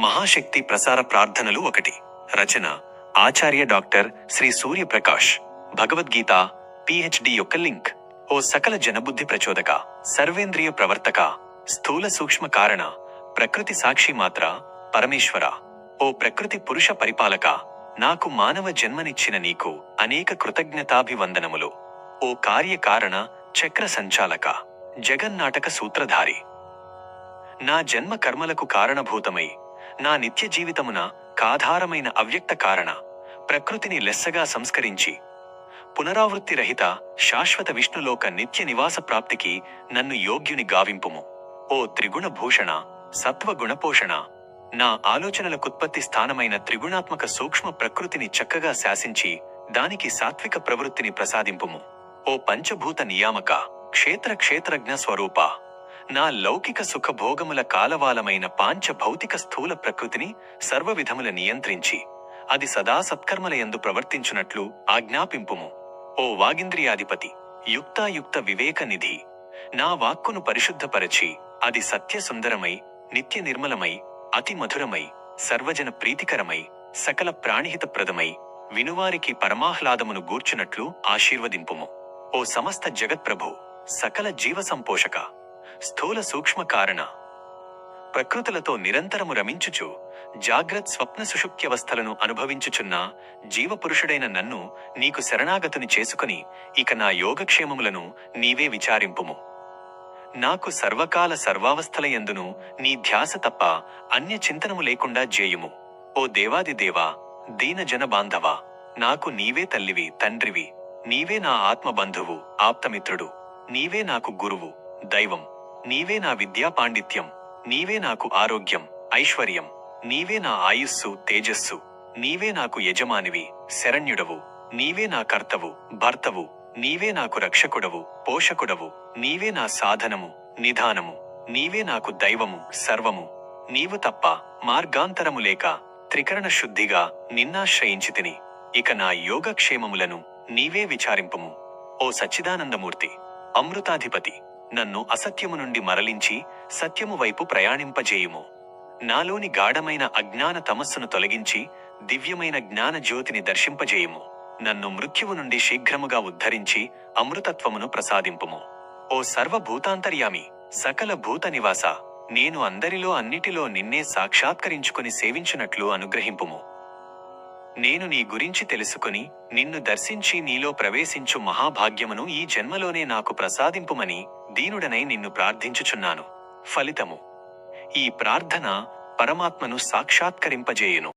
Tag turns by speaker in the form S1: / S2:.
S1: మహాశక్తి ప్రసార ప్రార్థనలు ఒకటి. రచన ఆచార్య డాక్టర్ శ్రీ సూర్యప్రకాష్. భగవద్గీత పిహెచ్డి యొక్క లింక్. ఓ సకల జనబుద్ధి ప్రచోదక సర్వేంద్రియ ప్రవర్తక స్థూల సూక్ష్మ కారణ ప్రకృతి సాక్షి మాత్ర పరమేశ్వర. ఓ ప్రకృతి పురుష పరిపాలక నాకు మానవ జన్మనిచ్చిన నీకు అనేక కృతజ్ఞతాభివందనములు. ఓ కార్యకారణ చక్ర సంచాలక జగన్నాటక సూత్రధారి. నా జన్మ కర్మలకు కారణభూతమై నా నిత్య జీవితమున కాధారమైన అవ్యక్త కారణ ప్రకృతిని లెస్సగా సంస్కరించి పునరావృత్తి రహిత శాశ్వత విష్ణులోక నిత్య నివాస ప్రాప్తికి నన్ను యోగ్యుని గావింపుము. ఓ త్రిగుణభూషణ సత్వగుణపోషణ సత్వ నా ఆలోచనలకుత్పత్తి స్థానమైన త్రిగుణాత్మక సూక్ష్మ ప్రకృతిని చక్కగా శాసించి దానికి సాత్విక ప్రవృత్తిని ప్రసాదింపుము. ఓ పంచభూత నియామక క్షేత్ర క్షేత్రజ్ఞ స్వరూప. నా లౌకిక సుఖభోగముల కాలవాలమైన పాంచ భౌతిక స్థూల ప్రకృతిని సర్వవిధముల నియంత్రించి అది సదా సత్కర్మలయందు ప్రవర్తించునట్లు ఆజ్ఞాపింపుము. ఓ వాగింద్రియాధిపతి యుక్తాయుక్త వివేక నిధి నా వాక్కును పరిశుద్ధపరచి అది సత్య సుందరమై నిత్య నిర్మలమై అతి మధురమై సర్వజన ప్రీతికరమై సకల ప్రాణిహితప్రదమై వినువారికి పరమాహ్లాదమును గూర్చునట్లు ఆశీర్వదింపుము. ఓ సమస్త జగత్ప్రభు సకల జీవ సంపోషక స్థూల సూక్ష్మ కారణ. ప్రకృతులతో నిరంతరము రమించుచు జాగ్రత్ స్వప్న సుషుప్త్యవస్థలను అనుభవించుచున్న జీవపురుషుడైన నన్ను నీకు శరణాగతుని చేసుకుని ఇక నా యోగక్షేమములను నీవే విచారింపుము. నాకు సర్వకాల సర్వావస్థలయందును నీ ధ్యాస తప్ప అన్య చింతనము లేకుండా జేయుము. ఓ దేవాది దేవా దీన జన బాంధవా నాకు నీవే తల్లివి తండ్రివి నీవే నా ఆత్మబంధువు ఆప్తమిత్రుడు నీవే నాకు గురువు దైవం. నీవే నా విద్యా పాండిత్యం నీవే నాకు ఆరోగ్యం ఐశ్వర్యం నీవే నా ఆయుస్సు తేజస్సు నీవే నాకు యజమానివి శరణ్యుడవు నీవే నా కర్తవు భర్తవు నీవే నాకు రక్షకుడవు పోషకుడవు నీవే నా సాధనము నిధానము నీవే నాకు దైవము సర్వము. నీవు తప్ప మార్గాంతరము లేక త్రికరణ శుద్ధిగా నిన్నాశ్రయించితిని. ఇక నా యోగక్షేమములను నీవే విచారింపుము. ఓ సచ్చిదానందమూర్తి అమృతాధిపతి. నన్ను అసత్యము నుండి మరలించి సత్యము వైపు ప్రయాణింపజేయుము. నాలోని గాఢమైన అజ్ఞాన తమస్సును తొలగించి దివ్యమైన జ్ఞాన జ్యోతిని దర్శింపజేయుము. నన్ను మృత్యువు నుండి శీఘ్రముగా ఉద్ధరించి అమృతత్వమును ప్రసాదింపుము. ఓ సర్వభూతాంతర్యామి సకల భూత నివాస నేను అందరిలో అన్నిటిలో నిన్నే సాక్షాత్కరించుకుని సేవించునట్లు అనుగ్రహింపుము. నేను నీ గురించి తెలుసుకుని నిన్ను దర్శించి నీలో ప్రవేశించు మహాభాగ్యమును ఈ జన్మలోనే నాకు ప్రసాదింపుమని దీనుడనై నిన్ను ప్రార్థించుచున్నాను. ఫలితము ఈ ప్రార్థన పరమాత్మను సాక్షాత్కరింపజేయును.